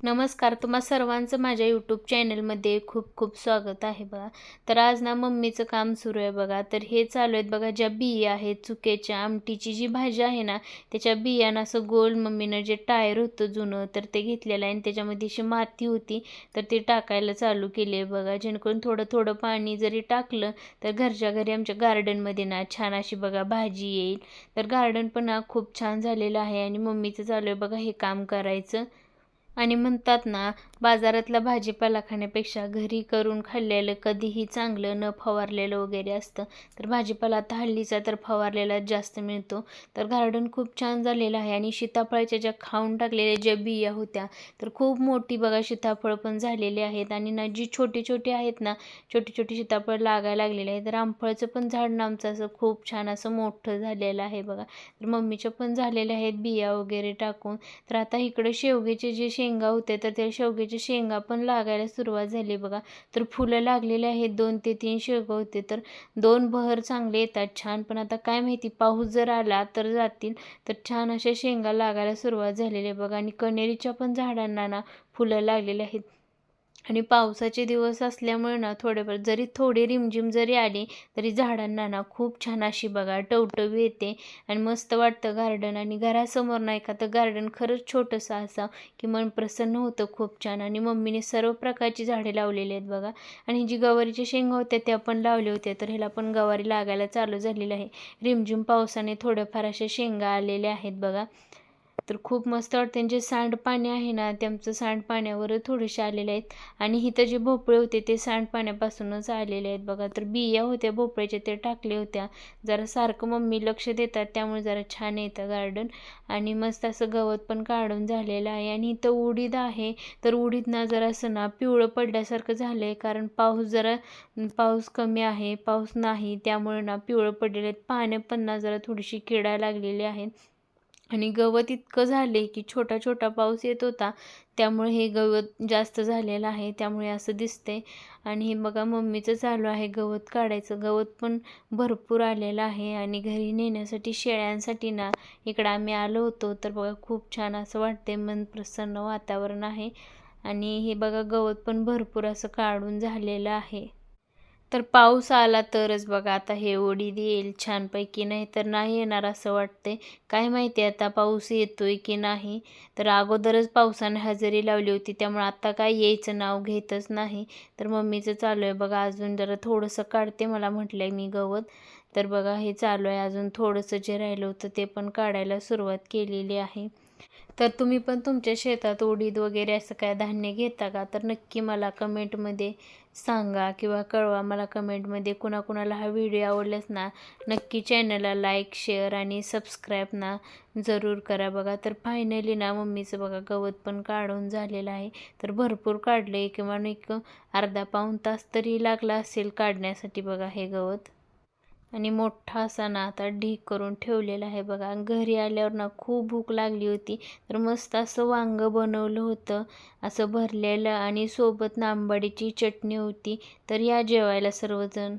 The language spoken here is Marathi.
नमस्कार तुम्हा सर्वांचं माझ्या यूट्यूब चॅनलमध्ये खूप खूप स्वागत आहे बघा. तर आज ना मम्मीचं काम सुरू आहे बघा. तर हे चालू आहेत बघा ज्या बिया आहेत चुकेच्या आमटीची जी भाजी आहे ना त्याच्या बियानं असं गोल मम्मीनं जे टायर होतं जुनं तर ते घेतलेलं आहे. आणि त्याच्यामध्ये अशी माती होती तर ते टाकायला चालू केली आहे बघा. जेणेकरून थोडं थोडं पाणी जरी टाकलं तर घरच्या घरी आमच्या गार्डनमध्ये ना छान अशी बघा भाजी येईल. तर गार्डन पण ना खूप छान झालेलं आहे आणि मम्मीचं चालू आहे बघा हे काम करायचं. आणि म्हणतात ना बाजारातला भाजीपाला खाण्यापेक्षा घरी करून खाल्लेलं कधीही चांगलं न फवारलेलं वगैरे असतं. तर भाजीपाला आता हल्लीचा तर फवारलेला जास्त मिळतो. तर गार्डन खूप छान झालेलं आहे आणि सीताफळाच्या ज्या खाऊन टाकलेल्या ज्या बिया होत्या तर खूप मोठी बघा सीताफळ पण झालेली आहेत. आणि ना जी छोटी छोटी आहेत ना छोटी छोटी सीताफळ लागायला लागलेली आहे. तर रामफळचं पण झाड ना आमचं असं खूप छान असं मोठं झालेलं आहे बघा. तर मम्मीच्या पण झालेल्या आहेत बिया वगैरे टाकून. तर आता इकडे शेवग्याचे जे शे शेंगा होते तर त्या शेवग्याच्या शेंगा पण लागायला सुरुवात झाली बघा. तर फुलं लागलेली आहेत दोन ते तीन शेवगा होते तर दोन बहर चांगले येतात छान. पण आता काय माहिती पाऊस जर आला तर जातील तर छान अशा शेंगा लागायला सुरुवात झालेली आहे बघा. आणि कनेरीच्या पण झाडांना ना फुलं लागलेली आहेत. आणि पावसाचे दिवस असल्यामुळे ना थोडेफार जरी थोडी रिमझिम जरी आली तरी झाडांना ना खूप छान अशी बघा टवटवी येते आणि मस्त वाटतं गार्डन आणि घरासमोर नाही का तर गार्डन खरंच छोटंसं असं की मन प्रसन्न होतं खूप छान. आणि मम्मीने सर्व प्रकारची झाडे लावलेली आहेत बघा. आणि जी गवारीच्या शेंगा होत्या त्या पण लावल्या होत्या तर ह्याला पण गवारी लागायला चालू झालेलं आहे. रिमझिम पावसाने थोड्याफार अशा शेंगा आलेल्या आहेत बघा. तर खूप मस्त वाटते. जे सांडपाणी आहे ना त्यांचं सांडपाण्यावर थोडेसे आलेले आहेत. आणि इथं जे भोपळे होते ते सांडपाण्यापासूनच आलेले आहेत बघा. तर बिया होत्या भोपळ्याच्या ते टाकले होत्या. जरा सारखं मम्मी लक्ष देतात त्यामुळे जरा छान येतं गार्डन आणि मस्त असं गवत पण काढून झालेलं आहे. आणि इथं उडीद आहे. तर उडीद ना जरा असं ना पिवळं पडल्यासारखं झालं आहे कारण पाऊस जरा पाऊस कमी आहे पाऊस नाही. त्यामुळे ना पिवळं पडलेले आहेत. पाण्या पण ना जरा थोडीशी किडा लागलेली आहेत. आणि गवत इतकं झाले की छोटा छोटा पाऊस येत होता त्यामुळे हे गवत जास्त झालेलं आहे त्यामुळे असं दिसते आणि हे बघा मम्मीचं चालू आहे गवत काढायचं. गवत पण भरपूर आलेलं आहे आणि घरी नेण्यासाठी शेळ्यांसाठी ना इकडं आम्ही आलो होतो. तर बघा खूप छान असं वाटते मन प्रसन्न वातावरण आहे. आणि हे बघा गवत पण भरपूर असं काढून झालेलं आहे. तर पाऊस आला तरच बघा आता हे ओढी देईल छानपैकी नाही तर नाही येणार असं वाटते काय माहिती आता पाऊस येतोय की नाही. तर अगोदरच पावसाने हजेरी लावली होती त्यामुळे आता काय यायचं नाव घेतच नाही. तर मम्मीचं चालू आहे बघा अजून जरा थोडंसं काढते मला म्हटलं आहे मी गवत. तर बघा हे चालू आहे अजून थोडंसं जे राहिलं होतं ते पण काढायला सुरुवात केलेली आहे. तर तुम्ही पण तुमच्या शेतात उडीद वगैरे असं काय धान्य घेता का? तर नक्की मला कमेंटमध्ये सांगा किंवा कळवा मला कमेंटमध्ये कुणाकुणाला हा व्हिडिओ आवडल्यास ना नक्की चॅनलला लाईक शेअर आणि सबस्क्राईब ना जरूर करा बघा. तर फायनली ना मम्मीचं बघा गवत पण काढून झालेलं आहे. तर भरपूर काढले किंवा एक अर्धा पाऊण तास तरी लागला असेल काढण्यासाठी बघा हे गवत. आणि मोठा असा ना आता ढीक करून ठेवलेला आहे बघा. घरी आल्यावर ना खूप भूक लागली होती तर मस्त असं वांगं बनवलं होतं. असं भरलेलं आणि सोबत नांबाडीची चटणी होती. तर या जेवायला सर्वजण.